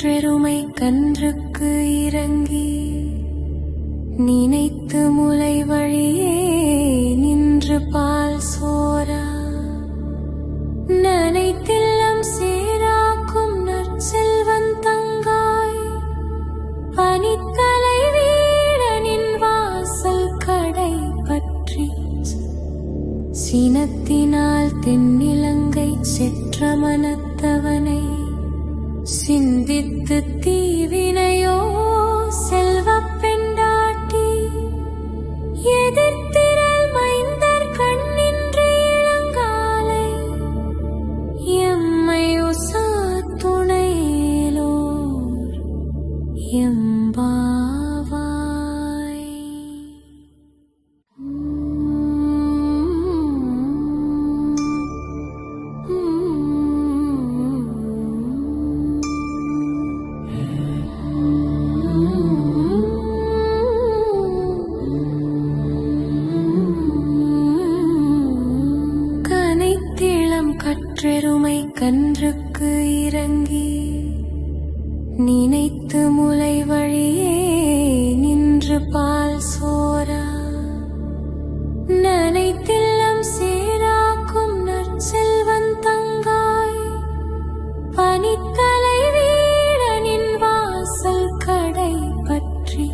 காற்றெருமை கன்றுக்கு இறங்கி நினைத்து முலை வழியே நின்று பால் சோரா நனைத்தெல்லாம் சேராக்கும் நற்செல்வன் தங்காய். பனித்தலை வீரனின் வாசல் கடை பற்றி சினத்தினால் தென்னிலங்கை செற்ற மனத்தவன் சிந்தித்து தீவினையோ செல்வ பெண்டாட்டி எதிர்த்திரல் மைந்தர் கண்ணின்று இளங்காலை எம்மை உசா துணையிலோர் எம்பா கன்றுக்கு இறங்கி நினைத்து முளை வழியே நின்று பால் சோரா நனைத்தெல்லாம் சேராக்கும் நற்செல்வன் தங்காய். பனித்தலை வீரனின் வாசல் கடை பற்றி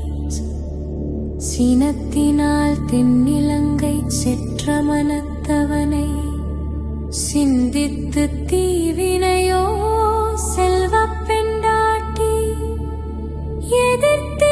சினத்தினால் தென்னிலங்கை செற்ற மனத்தவனை சிந்தித்து தீவினையோ செல்வ பெண்டாட்டி எதிர்த்து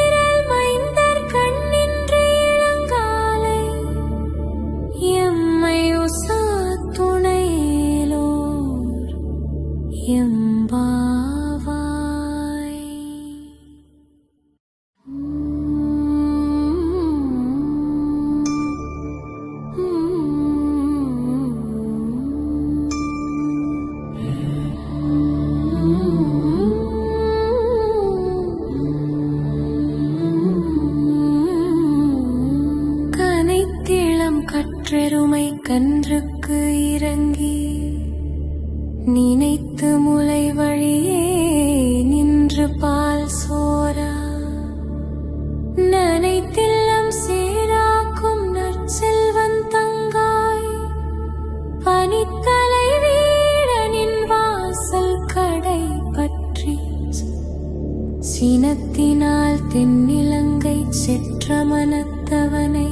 கற்றெருமை கன்றுக்கு இறங்கி நினைத்து முலை வழியே நின்று பால் சோரா நனைத்தில்லம் சீராக்கும் நற்செல்வன் தங்காய். பனித்தலை வீரனின் வாசல் கடை பற்றி சினத்தினால் தென்னிலங்கை செற்ற மனத்தவனை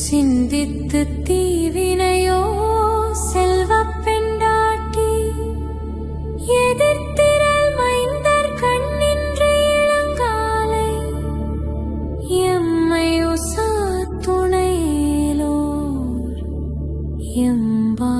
சிந்தித்து தீவினையோ செல்வ பெண்டாட்டி எதிர்த்திரல் மைந்தர் கண்ணின்று இளங்காலை எம்மையோ சாத்துணையிலோர் எம்பா